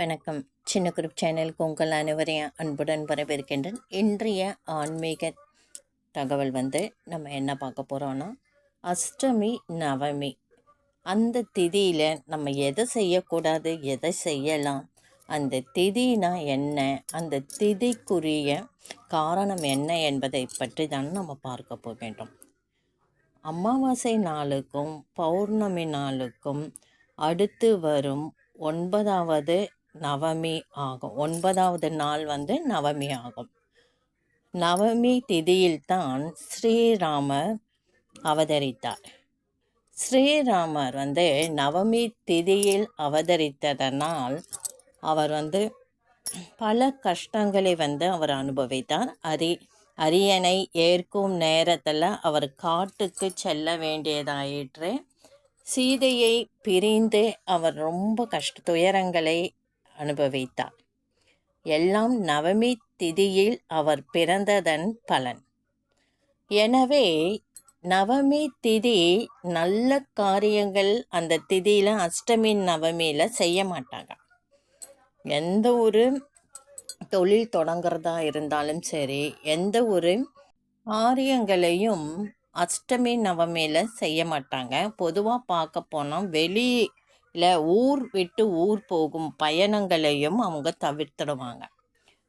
வணக்கம். சின்ன குரூப் சேனலுக்கு உங்கள் அனைவரையும் அன்புடன் வரவேற்கின்றேன். இன்றைய ஆன்மீக தகவல் வந்து நம்ம என்ன பார்க்க போகிறோன்னா அஷ்டமி நவமி. அந்த திதியில் நம்ம எதை செய்யக்கூடாது எதை செய்யலாம் அந்த திதினா என்ன அந்த திதிக்குரிய காரணம் என்ன என்பதை பற்றி தான் நம்ம பார்க்க போகின்றோம். அமாவாசை நாளுக்கும் பௌர்ணமி நாளுக்கும் அடுத்து வரும் ஒன்பதாவது நவமி ஆகும். ஒன்பதாவது நாள் வந்து நவமி ஆகும். நவமி திதியில்தான் ஸ்ரீராமர் அவதரித்தார். ஸ்ரீராமர் வந்து நவமி திதியில் அவதரித்ததனால் அவர் வந்து பல கஷ்டங்களை வந்து அவர் அனுபவித்தார். அரி அரியணை ஏற்கும் நேரத்தில் அவர் காட்டுக்கு செல்ல வேண்டியதாயிற்று. சீதையை பிரிந்து அவர் ரொம்ப கஷ்ட துயரங்களை அனுபவித்தார் எல்லாம் நவமி திதியில் அவர் பிறந்ததன் பலன். எனவே நவமி திதி நல்ல காரியங்கள் அந்த திதியில் அஷ்டமி நவமியில் செய்ய மாட்டாங்க. எந்த ஒரு தொழில் தொடங்குறதா இருந்தாலும் சரி எந்த ஒரு காரியங்களையும் அஷ்டமி நவமியில் செய்ய மாட்டாங்க. பொதுவாக பார்க்க போனால் வெளி இல்லை ஊர் விட்டு ஊர் போகும் பயணங்களையும் அவங்க தவிர்த்துடுவாங்க.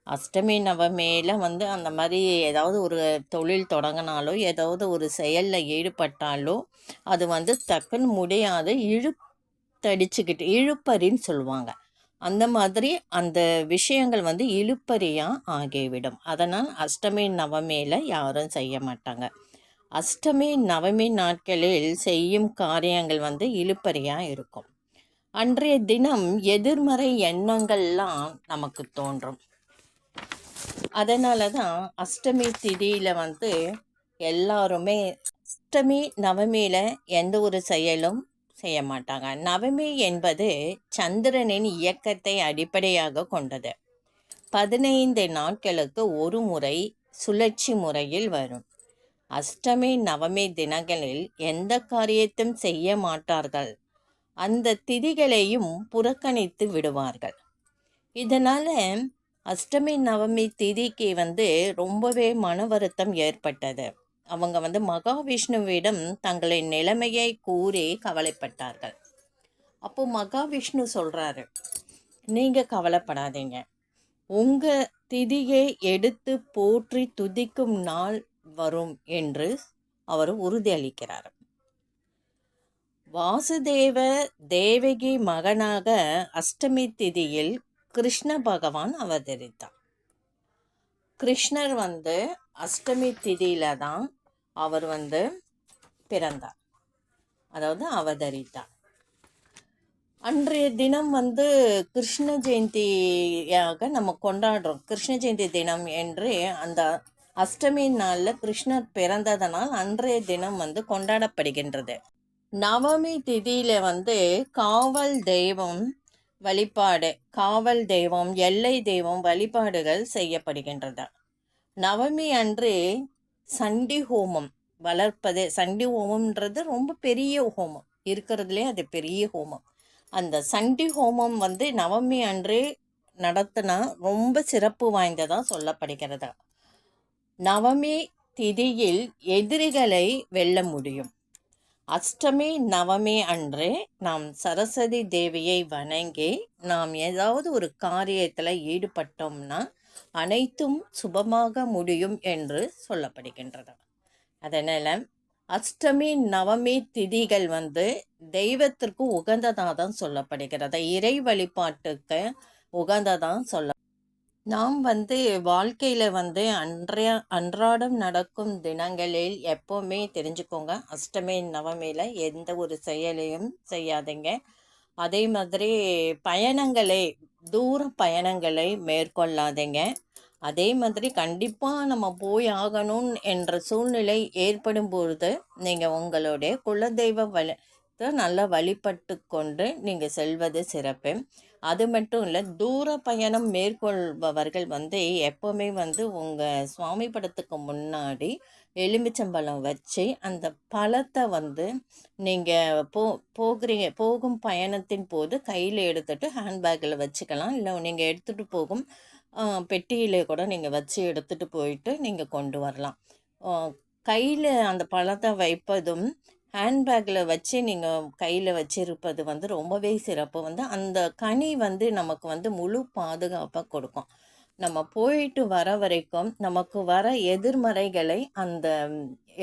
அஷ்டமி நவமியில் வந்து அந்த மாதிரி ஏதாவது ஒரு தொழில் தொடங்கினாலோ ஏதாவது ஒரு செயலில் ஈடுபட்டாலோ அது வந்து டக்குன்னு முடியாது. இழுத்தடிச்சுக்கிட்டு இழுப்பறின்னு சொல்லுவாங்க. அந்த மாதிரி அந்த விஷயங்கள் வந்து இழுப்பறியாக ஆகிவிடும். அதனால் அஷ்டமி நவமியில் யாரும் செய்ய மாட்டாங்க. அஷ்டமி நவமி நாட்களில் செய்யும் காரியங்கள் வந்து இழுப்பறியாக இருக்கும். அன்றைய தினம் எதிர்மறை எண்ணங்கள்லாம் நமக்கு தோன்றும். அதனால தான் அஷ்டமி திதியில் வந்து எல்லாருமே அஷ்டமி நவமியில் எந்த ஒரு செயலும் செய்ய மாட்டாங்க. நவமி என்பது சந்திரனின் இயக்கத்தை அடிப்படையாக கொண்டது. பதினைந்து நாட்களுக்கு ஒரு முறை சுழற்சி முறையில் வரும். அஷ்டமி நவமி தினங்களில் எந்த காரியத்தையும் செய்ய மாட்டார்கள். அந்த திதிகளையும் புறக்கணித்து விடுவார்கள். இதனால் அஷ்டமி நவமி திதிக்கு வந்து ரொம்பவே மன வருத்தம் ஏற்பட்டது. அவங்க வந்து மகாவிஷ்ணுவிடம் தங்களின் நிலைமையை கூறி கவலைப்பட்டார்கள். அப்போ மகாவிஷ்ணு சொல்கிறாரு நீங்கள் கவலைப்படாதீங்க. உங்கள் திதியை எடுத்து போற்றி துதிக்கும் நாள் வரும் என்று அவர் உறுதியளிக்கிறார். வாசுதேவ தேவகி மகனாக அஷ்டமி திதியில் கிருஷ்ண பகவான் அவதரித்தார். கிருஷ்ணர் வந்து அஷ்டமி திதியில தான் அவர் வந்து பிறந்தார். அதாவது அவதரித்தார். அன்றைய தினம் வந்து கிருஷ்ண ஜெயந்தியாக நம்ம கொண்டாடுறோம். கிருஷ்ண ஜெயந்தி தினம் என்று அந்த அஷ்டமி நாளில் கிருஷ்ணர் பிறந்ததனால் அன்றைய தினம் வந்து கொண்டாடப்படுகின்றது. நவமி திதியில வந்து காவல் தெய்வம் வழிபாடு காவல் தெய்வம் எல்லை தெய்வம் வழிபாடுகள் செய்யப்படுகின்றது நவமி அன்று சண்டி ஹோமம் வளர்ப்பது சண்டி ஹோமம்ன்றது ரொம்ப பெரிய ஹோமம். இருக்கிறதுலே அது பெரிய ஹோமம். அந்த சண்டி ஹோமம் வந்து நவமி அன்று நடத்தினா ரொம்ப சிறப்பு வாய்ந்ததாக சொல்லப்படுகிறது. நவமி திதியில் எதிரிகளை வெல்ல முடியும். அஷ்டமி நவமி அன்று நாம் சரஸ்வதி தேவியை வணங்கி நாம் ஏதாவது ஒரு காரியத்தில் ஈடுபட்டோம்னா அனைத்தும் சுபமாக முடியும் என்று சொல்லப்படுகின்றது. அதனால் அஷ்டமி நவமி திதிகள் வந்து தெய்வத்திற்கு உகந்ததாக தான் சொல்லப்படுகிறது. இறை வழிபாட்டுக்கு உகந்ததான் சொல்ல நாம் வந்து வாழ்க்கையில் வந்து அன்றைய அன்றாடம் நடக்கும் தினங்களில் எப்போவுமே தெரிஞ்சுக்கோங்க. அஷ்டமி நவமியில் எந்த ஒரு செயலையும் செய்யாதீங்க. அதே மாதிரி பயணங்களை தூர பயணங்களை மேற்கொள்ளாதீங்க. அதே மாதிரி கண்டிப்பாக நம்ம போய் ஆகணும் என்ற சூழ்நிலை ஏற்படும் பொழுது நீங்கள் உங்களுடைய குலதெய்வ வழி நல்லா வழிபட்டு கொண்டு நீங்கள் செல்வது சிறப்பு. அது மட்டும் இல்லை தூர பயணம் மேற்கொள்பவர்கள் வந்து எப்போவுமே வந்து உங்கள் சுவாமி படத்துக்கு முன்னாடி எலுமிச்சம்பழம் வச்சு அந்த பழத்தை வந்து நீங்கள் போ போகிறீங்க போகும் பயணத்தின் போது கையில் எடுத்துகிட்டு ஹேண்ட்பேக்கில் வச்சுக்கலாம். இல்லை நீங்கள் எடுத்துகிட்டு போகும் பெட்டியில் கூட நீங்கள் வச்சு எடுத்துகிட்டு போயிட்டு நீங்கள் கொண்டு வரலாம். கையில் அந்த பழத்தை வைப்பதும் ஹேண்ட்பேக்கில் வச்சு நீங்கள் கையில் வச்சிருப்பது வந்து ரொம்பவே சிறப்பு. வந்து அந்த கனி வந்து நமக்கு வந்து முழு பாதுகாப்பாக கொடுக்கும். நம்ம போயிட்டு வர வரைக்கும் நமக்கு வர எதிர்மறைகளை அந்த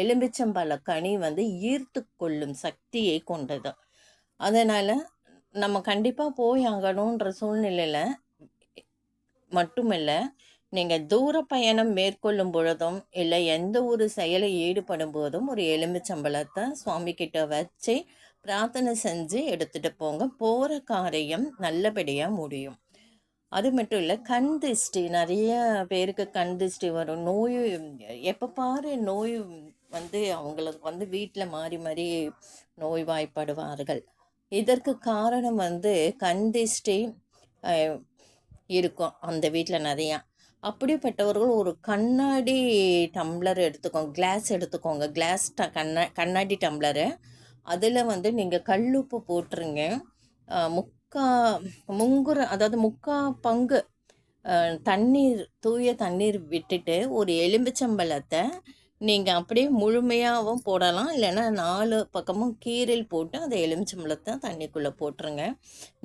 எலும்பிச்சம்பழ கனி வந்து ஈர்த்து கொள்ளும் சக்தியை கொண்டது. அதனால் நம்ம கண்டிப்பாக போய் ஆகணுன்ற சூழ்நிலையில் மட்டுமில்லை நீங்கள் தூர பயணம் மேற்கொள்ளும் பொழுதும் இல்லை எந்த ஒரு செயலை ஈடுபடும் போதும் ஒரு எலுமிச்சம்பழத்தை சுவாமி கிட்ட வச்சு பிரார்த்தனை செஞ்சு எடுத்துகிட்டு போங்க. போகிற காரியம் நல்லபடியாக முடியும். அது மட்டும் இல்லை கண் திருஷ்டி. நிறைய பேருக்கு கண் திருஷ்டி வரும். நோய் எப்போ பாரு நோய் வந்து அவங்களுக்கு வந்து வீட்டில் மாறி மாறி நோய்வாய்ப்படுவார்கள். இதற்கு காரணம் வந்து கண் திருஷ்டி இருக்கும். அந்த வீட்டில் நிறையா. அப்படிப்பட்டவர்கள் ஒரு கண்ணாடி டம்ளர் எடுத்துக்கோங்க கிளாஸ் எடுத்துக்கோங்க. கிளாஸ் ட கண்ணா கண்ணாடி டம்ளரு. அதில் வந்து நீங்கள் கல்லுப்பு போட்டுருங்க. முக்கா முங்குற அதாவது முக்கா பங்கு தண்ணீர் தூய தண்ணீர் விட்டுட்டு ஒரு எலும்பிச்சம்பழத்தை நீங்கள் அப்படியே முழுமையாகவும் போடலாம். இல்லைன்னா நாலு பக்கமும் கீரில் போட்டு அதை எலுமிச்சம்பழத்தை தண்ணிக்குள்ளே போட்டுருங்க.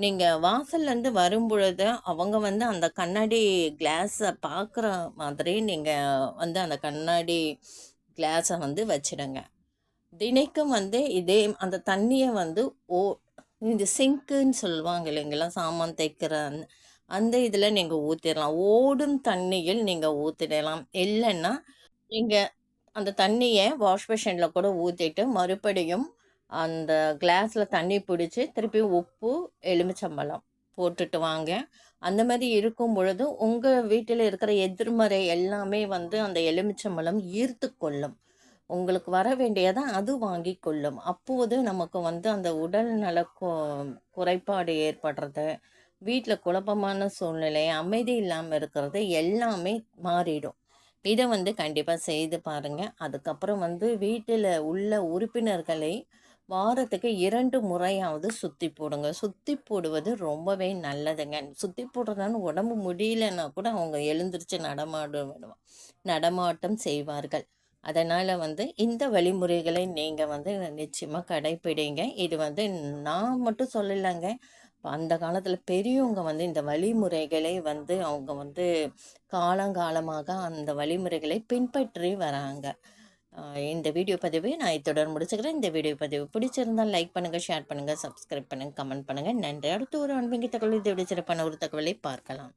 நீங்கள் வாசல்லேருந்து வரும்பொழுது அவங்க வந்து அந்த கண்ணாடி கிளாஸை பார்க்குற மாதிரி நீங்கள் வந்து அந்த கண்ணாடி கிளாஸை வந்து வச்சிடுங்க. தினைக்கும் வந்து இதே அந்த தண்ணியை வந்து ஓ இந்த சிங்க்குன்னு சொல்லுவாங்க இல்லைங்களா? சாமான் தைக்கிற அந்த இதில் நீங்கள் ஊற்றிடலாம் ஓடும் தண்ணியில் நீங்கள் ஊற்றிடலாம் இல்லைன்னா நீங்கள் அந்த தண்ணியை வாஷ் மிஷினில் கூட ஊற்றிட்டு மறுபடியும் அந்த கிளாஸில் தண்ணி பிடிச்சி திருப்பி உப்பு எலுமிச்சம்பழம் போட்டுட்டு வாங்க. அந்த மாதிரி இருக்கும் பொழுது உங்கள் வீட்டில் இருக்கிற எதிர்மறை எல்லாமே வந்து அந்த எலுமிச்சம்பழம் ஈர்த்து கொள்ளும். உங்களுக்கு வர வேண்டியதை அது வாங்கி கொள்ளும். அப்போது நமக்கு வந்து அந்த உடல் நல குறைபாடு ஏற்படுறது வீட்டில் குழப்பமான சூழ்நிலை அமைதி இல்லாமல் இருக்கிறது எல்லாமே மாறிடும். இதை வந்து கண்டிப்பாக செய்து பாருங்கள் அதுக்கப்புறம் வந்து வீட்டில் உள்ள உறுப்பினர்களை வாரத்துக்கு இரண்டு முறையாவது சுற்றி போடுங்க. சுற்றி போடுவது ரொம்பவே நல்லதுங்க. சுற்றி போடுறதுனால உடம்பு முடியலன்னா கூட அவங்க எழுந்திரிச்சு நடமாட நடமாட்டம் செய்வார்கள். அதனால் வந்து இந்த வழிமுறைகளை நீங்கள் வந்து நிச்சயமாக கடைப்பிடிங்க. இது வந்து நான் மட்டும் சொல்லலைங்க. அந்த காலத்தில் பெரியவங்க வந்து இந்த வழிமுறைகளை வந்து அவங்க வந்து காலங்காலமாக அந்த வழிமுறைகளை பின்பற்றி வராங்க. இந்த வீடியோ பதிவை நான் இத்துடன் முடிச்சுக்கிறேன். இந்த வீடியோ பதிவு பிடிச்சிருந்தால் லைக் பண்ணுங்கள் ஷேர் பண்ணுங்கள் சப்ஸ்கிரைப் பண்ணுங்கள் கமெண்ட் பண்ணுங்கள் நன்றி. அடுத்து ஒரு அன்பிங்கி தகவல் இதை விட சிறப்பான ஒரு தகவலை பார்க்கலாம்.